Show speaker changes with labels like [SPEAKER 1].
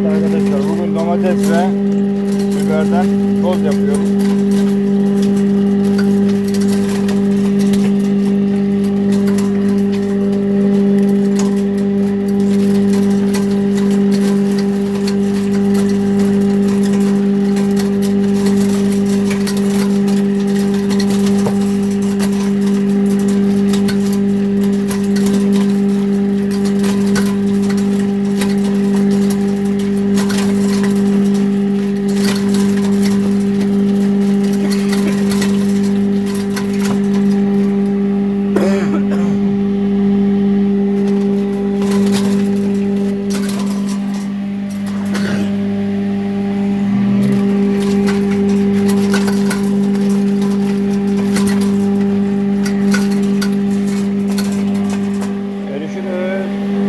[SPEAKER 1] Evet arkadaşlar bugün domates ve biberden toz yapıyoruz. Amém.